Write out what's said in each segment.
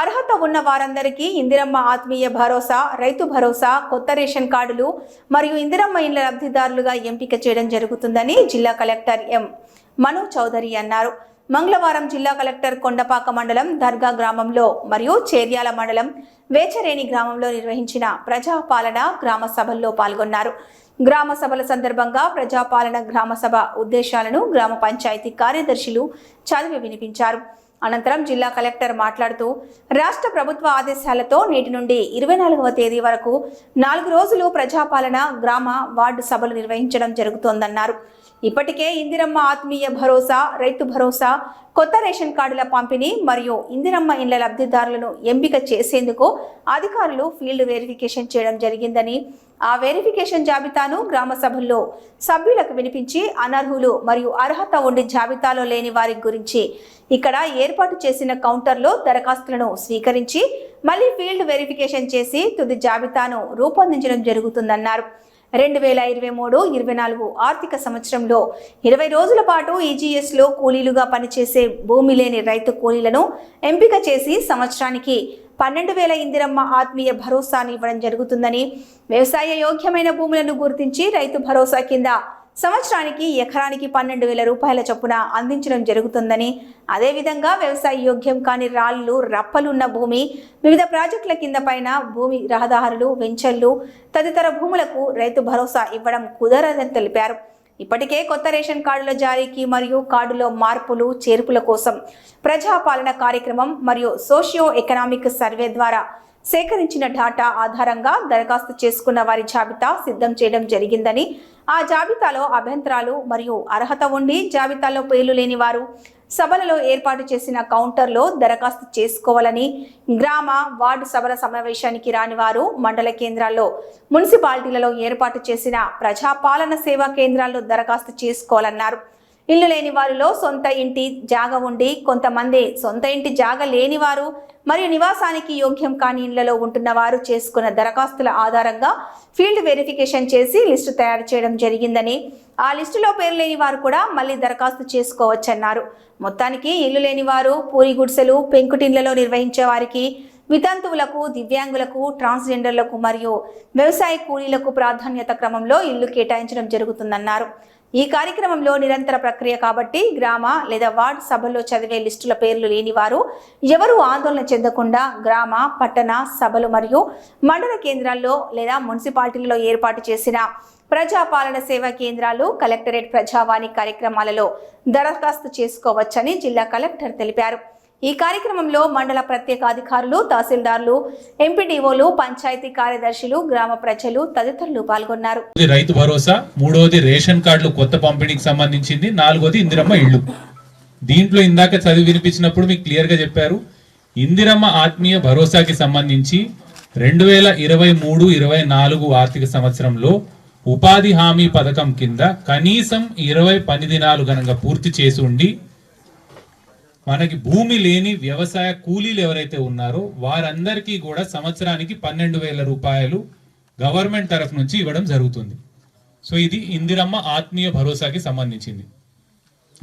అర్హత ఉన్న వారందరికీ ఇందిరమ్మ ఆత్మీయ భరోసా రైతు భరోసా కొత్త రేషన్ కార్డులు మరియు ఇందిరమ్మ ఇండ్ల లబ్ధిదారులుగా ఎంపిక చేయడం జరుగుతుందని జిల్లా కలెక్టర్ ఎం. మను చౌదరి అన్నారు. మంగళవారం జిల్లా కలెక్టర్ కొండపాక మండలం దర్గా గ్రామంలో మరియు చేర్యాల మండలం వేచరేణి గ్రామంలో నిర్వహించిన ప్రజాపాలన గ్రామ సభల్లో పాల్గొన్నారు. గ్రామ సభల సందర్భంగా ప్రజాపాలన గ్రామ సభ ఉద్దేశాలను గ్రామ పంచాయతీ కార్యదర్శులు చదివి వినిపించారు. అనంతరం జిల్లా కలెక్టర్ మాట్లాడుతూ రాష్ట్ర ప్రభుత్వ ఆదేశాలతో నేటి నుండి ఇరవై నాలుగవ తేదీ వరకు నాలుగు రోజులు ప్రజాపాలన గ్రామ వార్డు సభలు నిర్వహించడం జరుగుతోందన్నారు. ఇప్పటికే ఇందిరమ్మ ఆత్మీయ భరోసా రైతు భరోసా కొత్త రేషన్ కార్డుల పంపిణీ మరియు ఇందిరమ్మ ఇండ్ల లబ్ధిదారులను ఎంపిక చేసేందుకు అధికారులు ఫీల్డ్ వెరిఫికేషన్ చేయడం జరిగిందని ఆ వెరిఫికేషన్ జాబితాను గ్రామ సభల్లో సభ్యులకు వినిపించి అనర్హులు మరియు అర్హత ఉండి జాబితాలో లేని వారి గురించి ఇక్కడ ఏర్పాటు చేసిన కౌంటర్లో దరఖాస్తులను స్వీకరించి మళ్ళీ ఫీల్డ్ వెరిఫికేషన్ చేసి తుది జాబితాను రూపొందించడం జరుగుతుందన్నారు. రెండు వేల ఇరవై మూడు ఇరవై నాలుగు ఆర్థిక సంవత్సరంలో ఇరవై రోజుల పాటు ఈజీఎస్లో కూలీలుగా పనిచేసే భూమి లేని రైతు కూలీలను ఎంపిక చేసి సంవత్సరానికి పన్నెండు వేల ఇందిరమ్మ ఆత్మీయ భరోసాని ఇవ్వడం జరుగుతుందని వ్యవసాయ యోగ్యమైన భూములను గుర్తించి రైతు భరోసా కింద సంవత్సరానికి ఎకరానికి పన్నెండు వేల రూపాయల చొప్పున అందించడం జరుగుతుందని అదేవిధంగా వ్యవసాయ యోగ్యం కాని రాళ్ళు రప్పలున్న భూమి వివిధ ప్రాజెక్టుల కింద పైన భూమి రహదారులు వెంచర్లు తదితర భూములకు రైతు భరోసా ఇవ్వడం కుదరదని తెలిపారు. ఇప్పటికే కొత్త రేషన్ కార్డుల జారీకి మరియు కార్డులో మార్పులు చేర్పుల కోసం ప్రజాపాలన కార్యక్రమం మరియు సోషియో ఎకనామిక్ సర్వే ద్వారా సేకరించిన డాటా ఆధారంగా దరఖాస్తు చేసుకున్న వారి జాబితా సిద్ధం చేయడం జరిగిందని ఆ జాబితాలో అభ్యంతరాలు మరియు అర్హత ఉండి జాబితాలో పేర్లు లేని వారు సభలలో ఏర్పాటు చేసిన కౌంటర్లో దరఖాస్తు చేసుకోవాలని గ్రామ వార్డు సభల సమావేశానికి రాని వారు మండల కేంద్రాల్లో మున్సిపాలిటీలలో ఏర్పాటు చేసిన ప్రజాపాలన సేవా కేంద్రాల్లో దరఖాస్తు చేసుకోవాలన్నారు. ఇల్లు లేని వారిలో సొంత ఇంటి జాగ ఉండి కొంతమంది సొంత ఇంటి జాగ లేని వారు మరియు నివాసానికి యోగ్యం కాని ఇళ్ళలో ఉంటున్న వారు చేసుకున్న దరఖాస్తుల ఆధారంగా ఫీల్డ్ వెరిఫికేషన్ చేసి లిస్టు తయారు చేయడం జరిగిందని ఆ లిస్టులో పేరు లేని వారు కూడా మళ్ళీ దరఖాస్తు చేసుకోవచ్చన్నారు. మొత్తానికి ఇల్లు లేని వారు పూరి గుడిసెలు పెంకుటిండ్లలో నిర్వహించే వారికి వితంతువులకు దివ్యాంగులకు ట్రాన్స్జెండర్లకు మరియు వ్యవసాయ కూలీలకు ప్రాధాన్యత క్రమంలో ఇల్లు కేటాయించడం జరుగుతుందన్నారు. ఈ కార్యక్రమంలో నిరంతర ప్రక్రియ కాబట్టి గ్రామ లేదా వార్డు సభల్లో చదివే లిస్టుల పేర్లు లేని వారు ఎవరు ఆందోళన చెందకుండా గ్రామ పట్టణ సభలు మరియు మండల కేంద్రాల్లో లేదా మున్సిపాలిటీలలో ఏర్పాటు చేసిన ప్రజాపాలన సేవా కేంద్రాలు కలెక్టరేట్ ప్రజావాణి కార్యక్రమాలలో దరఖాస్తు చేసుకోవచ్చని జిల్లా కలెక్టర్ తెలిపారు. ఈ కార్యక్రమంలో మండల ప్రత్యేక అధికారులు తహసీల్దార్లు ఎంపీడీఓలు పంచాయతీ కార్యదర్శులు గ్రామ ప్రజలు తదితరులు పాల్గొన్నారు. రైతు భరోసా మూడవది రేషన్ కార్డులు కొత్త పంపిణీకి సంబంధించింది నాలుగోది ఇందిరమ్మ ఇళ్ళు. దీంట్లో ఇందాక చదివి వినిపించినప్పుడు మీకు క్లియర్గా చెప్పారు ఇందిరమ్మ ఆత్మీయ భరోసాకి సంబంధించి రెండు వేల ఇరవై మూడు ఇరవై నాలుగు ఆర్థిక సంవత్సరంలో ఉపాధి హామీ పథకం కింద కనీసం ఇరవై పని దినాలు గనక పూర్తి చేసి ఉండి మనకి భూమి లేని వ్యవసాయ కూలీలు ఎవరైతే ఉన్నారో వారందరికీ కూడా సంవత్సరానికి పన్నెండు వేల రూపాయలు గవర్నమెంట్ తరఫు నుంచి ఇవ్వడం జరుగుతుంది. సో ఇది ఇందిరమ్మ ఆత్మీయ భరోసాకి సంబంధించింది.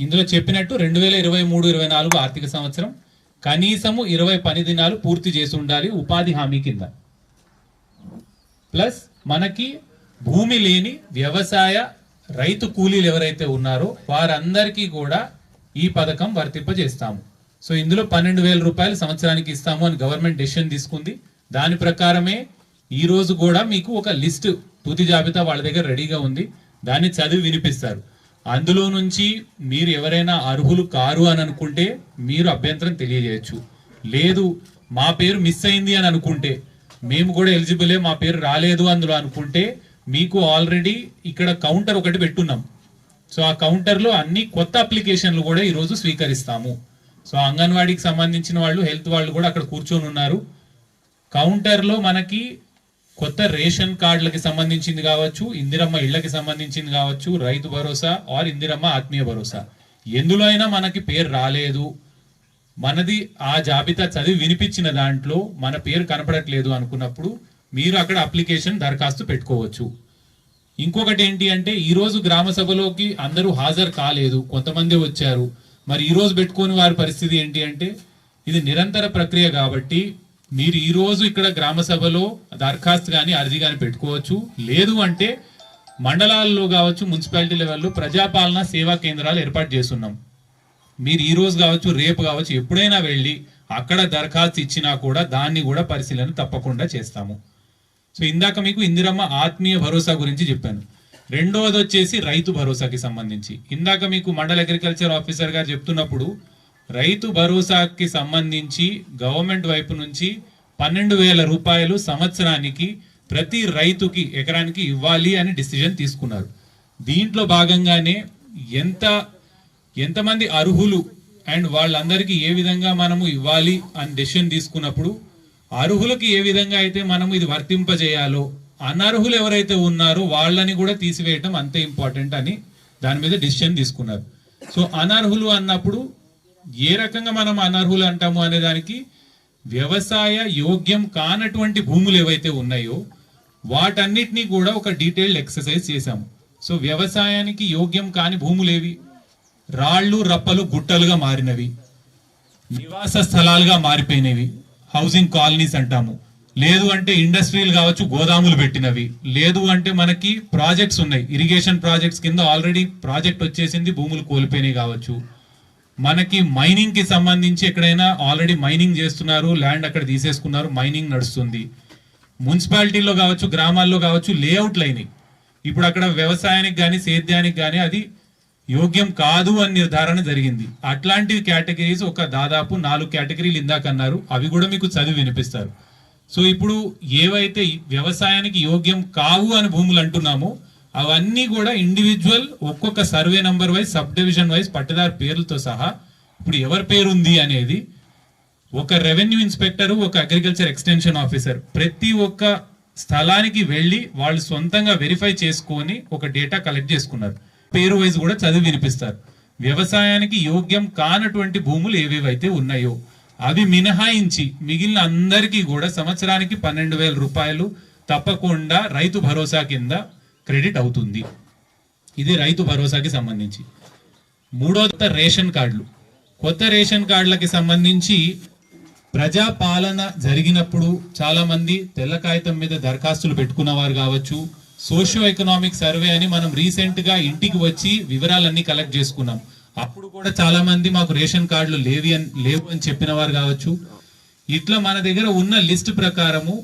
ఇందులో చెప్పినట్టు రెండు వేల ఇరవై మూడు ఇరవై నాలుగు ఆర్థిక సంవత్సరం కనీసము ఇరవై పని దినాలు పూర్తి చేసి ఉండాలి ఉపాధి హామీ కింద. ప్లస్ మనకి భూమి లేని వ్యవసాయ రైతు కూలీలు ఎవరైతే ఉన్నారో వారందరికీ కూడా ఈ పథకం వర్తింపజేస్తాము. సో ఇందులో పన్నెండు వేల రూపాయలు సంవత్సరానికి ఇస్తాము అని గవర్నమెంట్ డెసిషన్ తీసుకుంది. దాని ప్రకారమే ఈ రోజు కూడా మీకు ఒక లిస్ట్ తుది జాబితా వాళ్ళ దగ్గర రెడీగా ఉంది. దాన్ని చదివి వినిపిస్తారు. అందులో నుంచి మీరు ఎవరైనా అర్హులు కారు అని అనుకుంటే మీరు అభ్యంతరం తెలియజేయచ్చు. లేదు మా పేరు మిస్ అయింది అని అనుకుంటే మేము కూడా ఎలిజిబులే మా పేరు రాలేదు అందులో అనుకుంటే మీకు ఆల్రెడీ ఇక్కడ కౌంటర్ ఒకటి పెట్టున్నాం. సో ఆ కౌంటర్లో అన్ని కొత్త అప్లికేషన్లు కూడా ఈరోజు స్వీకరిస్తాము. సో అంగన్వాడీకి సంబంధించిన వాళ్ళు హెల్త్ వాళ్ళు కూడా అక్కడ కూర్చొని ఉన్నారు. కౌంటర్లో మనకి కొత్త రేషన్ కార్డులకి సంబంధించింది కావచ్చు ఇందిరమ్మ ఇళ్ళకి సంబంధించింది కావచ్చు రైతు భరోసా ఆర్ ఇందిరమ్మ ఆత్మీయ భరోసా. ఎందులో అయినా మనకి పేరు రాలేదు. మనది ఆ జాబితా చదివి వినిపించిన దాంట్లో మన పేరు కనపడట్లేదు అనుకున్నప్పుడు మీరు అక్కడ అప్లికేషన్ దరఖాస్తు పెట్టుకోవచ్చు. ఇంకొకటి ఏంటి అంటే ఈరోజు గ్రామ సభలోకి అందరూ హాజరు కాలేదు కొంతమంది వచ్చారు. మరి ఈరోజు పెట్టుకుని వారి పరిస్థితి ఏంటి అంటే ఇది నిరంతర ప్రక్రియ కాబట్టి మీరు ఈరోజు ఇక్కడ గ్రామ సభలో దరఖాస్తు కానీ అర్జీ కానీ పెట్టుకోవచ్చు. లేదు అంటే మండలాల్లో కావచ్చు మున్సిపాలిటీ లెవెల్లో ప్రజాపాలన సేవా కేంద్రాలు ఏర్పాటు చేస్తున్నాం. మీరు ఈరోజు కావచ్చు రేపు కావచ్చు ఎప్పుడైనా వెళ్ళి అక్కడ దరఖాస్తు ఇచ్చినా కూడా దాన్ని కూడా పరిశీలన తప్పకుండా చేస్తాము. సో ఇందాక మీకు ఇందిరమ్మ ఆత్మీయ భరోసా గురించి చెప్పాను. రెండవది వచ్చేసి రైతు భరోసాకి సంబంధించి. ఇందాక మీకు మండల అగ్రికల్చర్ ఆఫీసర్ గారు చెప్తున్నప్పుడు రైతు భరోసాకి సంబంధించి గవర్నమెంట్ వైపు నుంచి పన్నెండు వేల రూపాయలు సంవత్సరానికి ప్రతి రైతుకి ఎకరానికి ఇవ్వాలి అని డిసిజన్ తీసుకున్నారు. దీంట్లో భాగంగానే ఎంత ఎంతమంది అర్హులు అండ్ వాళ్ళందరికీ ఏ విధంగా మనము ఇవ్వాలి అని డెసిషన్ తీసుకున్నప్పుడు అర్హులకి ఏ విధంగా అయితే మనం ఇది వర్తింపజేయాలో అనర్హులు ఎవరైతే ఉన్నారో వాళ్ళని కూడా తీసివేయటం అంతే ఇంపార్టెంట్ అని దాని మీద డిసిషన్ తీసుకున్నారు. సో అనర్హులు అన్నప్పుడు ఏ రకంగా మనం అనర్హులు అంటాము అనే దానికి వ్యవసాయ యోగ్యం కానటువంటి భూములు ఏవైతే ఉన్నాయో వాటన్నిటినీ కూడా ఒక డీటెయిల్డ్ ఎక్సర్సైజ్ చేశాము. సో వ్యవసాయానికి యోగ్యం కాని భూములు ఏవి? రాళ్ళు రప్పలు గుట్టలుగా మారినవి. నివాస స్థలాలుగా మారిపోయినవి. హౌసింగ్ కాలనీస్ అంటాము. లేదు అంటే ఇండస్ట్రీలు కావచ్చు గోదాములు పెట్టినవి. లేదు అంటే మనకి ప్రాజెక్ట్స్ ఉన్నాయి. ఇరిగేషన్ ప్రాజెక్ట్స్ కింద ఆల్రెడీ ప్రాజెక్ట్ వచ్చేసింది భూములు కోల్పోయినాయి కావచ్చు. మనకి మైనింగ్కి సంబంధించి ఎక్కడైనా ఆల్రెడీ మైనింగ్ చేస్తున్నారు ల్యాండ్ అక్కడ తీసేసుకున్నారు మైనింగ్ నడుస్తుంది. మున్సిపాలిటీలో కావచ్చు గ్రామాల్లో కావచ్చు లేఅవుట్లు అయినాయి ఇప్పుడు అక్కడ వ్యవసాయానికి కానీ సేద్యానికి కానీ అది యోగ్యం కాదు అని నిర్ధారణ జరిగింది. అట్లాంటి కేటగిరీస్ ఒక దాదాపు నాలుగు కేటగిరీలు ఇందాక అన్నారు. అవి కూడా మీకు చదివి వినిపిస్తారు. సో ఇప్పుడు ఏవైతే వ్యవసాయానికి యోగ్యం కావు అని భూములు అంటున్నామో అవన్నీ కూడా ఇండివిజువల్ ఒక్కొక్క survey number wise sub division wise pattadar పేర్లతో సహా ఇప్పుడు ఎవరి పేరు ఉంది అనేది ఒక రెవెన్యూ ఇన్స్పెక్టర్ ఒక అగ్రికల్చర్ ఎక్స్టెన్షన్ ఆఫీసర్ ప్రతి ఒక్క స్థలానికి వెళ్ళి వాళ్ళు సొంతంగా వెరిఫై చేసుకొని ఒక డేటా కలెక్ట్ చేసుకున్నారు. పేరు వైజ్ కూడా చదివి వినిపిస్తారు. వ్యవసాయానికి యోగ్యం కానటువంటి భూములు ఏవేవైతే ఉన్నాయో అవి మినహాయించి మిగిలిన అందరికీ కూడా సంవత్సరానికి పన్నెండు వేల రూపాయలు తప్పకుండా రైతు భరోసా కింద క్రెడిట్ అవుతుంది. ఇది రైతు భరోసాకి సంబంధించి. మూడో రేషన్ కార్డులు. కొత్త రేషన్ కార్డులకి సంబంధించి ప్రజా పాలన జరిగినప్పుడు చాలామంది తెల్ల కాగితం మీద దరఖాస్తులు పెట్టుకున్నవారు కావచ్చు సోషియో ఎకనామిక్ సర్వే అని మనం రీసెంట్గా ఇంటికి వచ్చి వివరాలన్నీ కలెక్ట్ చేసుకున్నాం. అప్పుడు కూడా చాలా మంది మాకు రేషన్ కార్డులు లేవి అని లేవు అని చెప్పిన వారు కావచ్చు. ఇట్లా మన దగ్గర ఉన్న లిస్ట్ ప్రకారము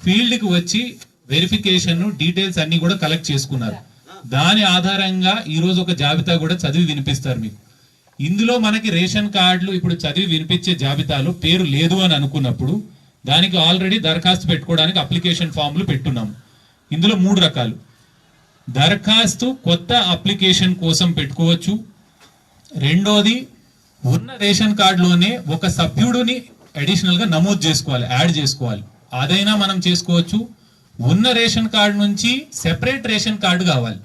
ఫీల్డ్కి వచ్చి వెరిఫికేషన్ డీటెయిల్స్ అన్ని కూడా కలెక్ట్ చేసుకున్నారు. దాని ఆధారంగా ఈ రోజు ఒక జాబితా కూడా చదివి వినిపిస్తారు మీకు. ఇందులో మనకి రేషన్ కార్డులు ఇప్పుడు చదివి వినిపించే జాబితాలో పేరు లేదు అని అనుకున్నప్పుడు దానికి ఆల్రెడీ దరఖాస్తు పెట్టుకోవడానికి అప్లికేషన్ ఫామ్లు పెట్టున్నాము ఇందులో మూడు రకాలు. దరఖాస్తు కొత్త అప్లికేషన్ కోసం పెట్టుకోవచ్చు. రెండోది ఉన్న రేషన్ కార్డులోనే ఒక సభ్యుడిని అడిషనల్గా నమోదు చేసుకోవాలి యాడ్ చేసుకోవాలి. అదైనా మనం చేసుకోవచ్చు. ఉన్న రేషన్ కార్డు నుంచి సెపరేట్ రేషన్ కార్డు కావాలి.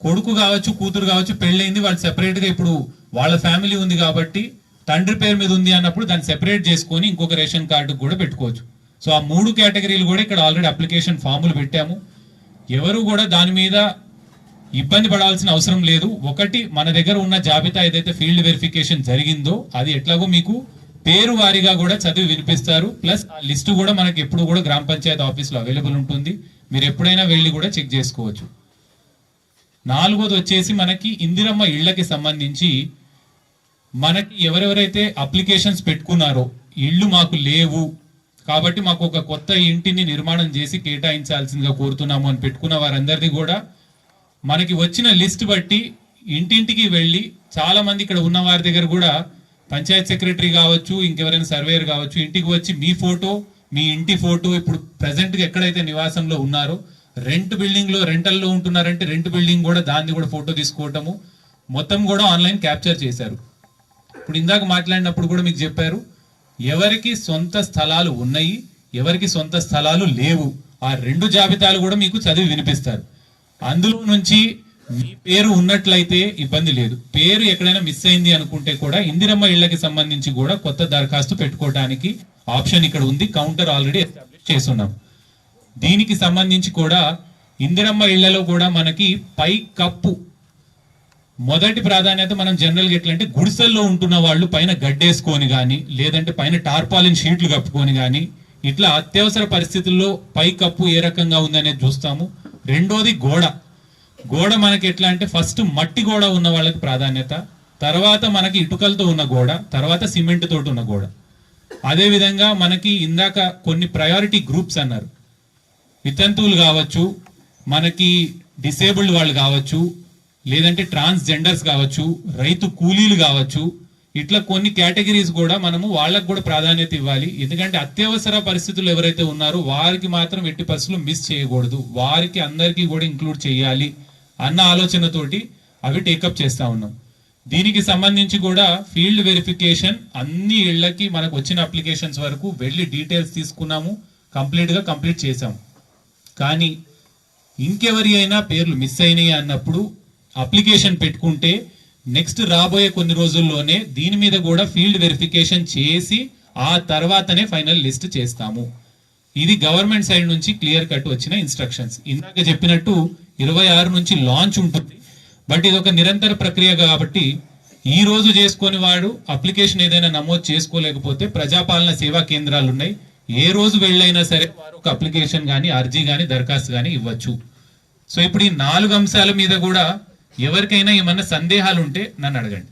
కొడుకు కావచ్చు కూతురు కావచ్చు పెళ్ళైంది వాళ్ళు సెపరేట్గా ఇప్పుడు వాళ్ళ ఫ్యామిలీ ఉంది కాబట్టి తండ్రి పేరు మీద ఉంది అన్నప్పుడు దాన్ని సెపరేట్ చేసుకొని ఇంకొక రేషన్ కార్డు కూడా పెట్టుకోవచ్చు. సో ఆ మూడు కేటగిరీలు కూడా ఇక్కడ ఆల్రెడీ అప్లికేషన్ ఫాములు పెట్టాము. ఎవరు కూడా దాని మీద ఇబ్బంది పడాల్సిన అవసరం లేదు. ఒకటి మన దగ్గర ఉన్న జాబితా ఏదైతే ఫీల్డ్ వెరిఫికేషన్ జరిగిందో అది ఎట్లాగో మీకు పేరు వారీగా కూడా చదివి వినిపిస్తారు. ప్లస్ ఆ లిస్టు కూడా మనకి ఎప్పుడు కూడా గ్రామ పంచాయతీ ఆఫీస్లో అవైలబుల్ ఉంటుంది. మీరు ఎప్పుడైనా వెళ్ళి కూడా చెక్ చేసుకోవచ్చు. నాలుగోది వచ్చేసి మనకి ఇందిరమ్మ ఇళ్ళకి సంబంధించి మనకి ఎవరెవరైతే అప్లికేషన్స్ పెట్టుకున్నారో ఇళ్ళు మాకు లేవు కాబట్టి మాకు ఒక కొత్త ఇంటిని నిర్మాణం చేసి కేటాయించాల్సిందిగా కోరుతున్నాము అని పెట్టుకున్న వారందరిది కూడా మనకి వచ్చిన లిస్ట్ బట్టి ఇంటింటికి వెళ్ళి చాలా మంది ఇక్కడ ఉన్న వారి దగ్గర కూడా పంచాయత్ సెక్రటరీ కావచ్చు ఇంకెవరైనా సర్వేయర్ కావచ్చు ఇంటికి వచ్చి మీ ఫోటో మీ ఇంటి ఫోటో ఇప్పుడు ప్రజెంట్గా ఎక్కడైతే నివాసంలో ఉన్నారో రెంట్ బిల్డింగ్లో రెంటల్లో ఉంటున్నారంటే రెంట్ బిల్డింగ్ కూడా దాన్ని కూడా ఫోటో తీసుకోవటము. మొత్తం కూడా ఆన్లైన్ క్యాప్చర్ చేశారు. ఇప్పుడు ఇందాక మాట్లాడినప్పుడు కూడా మీకు చెప్పారు ఎవరికి సొంత స్థలాలు ఉన్నాయి ఎవరికి సొంత స్థలాలు లేవు ఆ రెండు జాబితాలు కూడా మీకు చదివి వినిపిస్తారు. అందులో నుంచి మీ పేరు ఉన్నట్లయితే ఇబ్బంది లేదు. పేరు ఎక్కడైనా మిస్ అయింది అనుకుంటే కూడా ఇందిరమ్మ ఇళ్ళకి సంబంధించి కూడా కొత్త దరఖాస్తు పెట్టుకోవడానికి ఆప్షన్ ఇక్కడ ఉంది కౌంటర్ ఆల్రెడీ ఎస్టాబ్లిష్ చేస్తున్నాం దీనికి సంబంధించి కూడా ఇందిరమ్మ ఇళ్ళలో కూడా మనకి పై కప్పు మొదటి ప్రాధాన్యత మనం జనరల్గా ఎట్లా అంటే గుడిసెల్లో ఉంటున్న వాళ్ళు పైన గడ్డేసుకొని కానీ లేదంటే పైన టార్పాలిన్ షీట్లు కప్పుకొని కానీ ఇట్లా అత్యవసర పరిస్థితుల్లో పై కప్పు ఏ రకంగా ఉందనేది చూస్తాము. రెండోది గోడ. గోడ మనకి ఎట్లా అంటే ఫస్ట్ మట్టి గోడ ఉన్న వాళ్ళకి ప్రాధాన్యత తర్వాత మనకి ఇటుకలతో ఉన్న గోడ తర్వాత సిమెంట్ తోటి ఉన్న గోడ. అదే విధంగా మనకి ఇందాక కొన్ని ప్రయారిటీ గ్రూప్స్ అన్నారు. వితంతువులు కావచ్చు మనకి డిసేబుల్డ్ వాళ్ళు కావచ్చు లేదంటే ట్రాన్స్జెండర్స్ కావచ్చు రైతు కూలీలు కావచ్చు ఇట్లా కొన్ని కేటగిరీస్ కూడా మనము వాళ్ళకు కూడా ప్రాధాన్యత ఇవ్వాలి. ఎందుకంటే అత్యవసర పరిస్థితులు ఎవరైతే ఉన్నారో వారికి మాత్రం ఎట్టి పరిస్థితులు మిస్ చేయకూడదు. వారికి అందరికీ కూడా ఇంక్లూడ్ చేయాలి అన్న ఆలోచనతోటి అవి టేకప్ చేస్తా ఉన్నాం. దీనికి సంబంధించి కూడా ఫీల్డ్ వెరిఫికేషన్ అన్ని ఇళ్ళకి మనకు వచ్చిన అప్లికేషన్స్ వరకు వెళ్ళి డీటెయిల్స్ తీసుకున్నాము కంప్లీట్గా కంప్లీట్ చేసాము కానీ ఇంకెవరి అయినా పేర్లు మిస్ అయినాయి అన్నప్పుడు అప్లికేషన్ పెట్టుకుంటే నెక్స్ట్ రాబోయే కొన్ని రోజుల్లోనే దీని మీద కూడా ఫీల్డ్ వెరిఫికేషన్ చేసి ఆ తర్వాతనే ఫైనల్ లిస్ట్ చేస్తాము. ఇది గవర్నమెంట్ సైడ్ నుంచి క్లియర్ కట్ వచ్చిన ఇన్స్ట్రక్షన్స్ ఇందాక చెప్పినట్టు ఇరవై ఆరు నుంచి లాంచ్ ఉంటుంది. బట్ ఇది ఒక నిరంతర ప్రక్రియ కాబట్టి ఈ రోజు చేసుకొని వాడు అప్లికేషన్ ఏదైనా నమోదు చేసుకోలేకపోతే ప్రజాపాలన సేవా కేంద్రాలు ఉన్నాయి. ఏ రోజు వెళ్ళైనా సరే వారు ఒక అప్లికేషన్ కానీ అర్జీ కానీ దరఖాస్తు కానీ ఇవ్వచ్చు. సో ఇప్పుడు ఈ నాలుగు అంశాల మీద కూడా ఎవరికైనా ఏమన్నా సందేహాలు ఉంటే నన్ను అడగండి.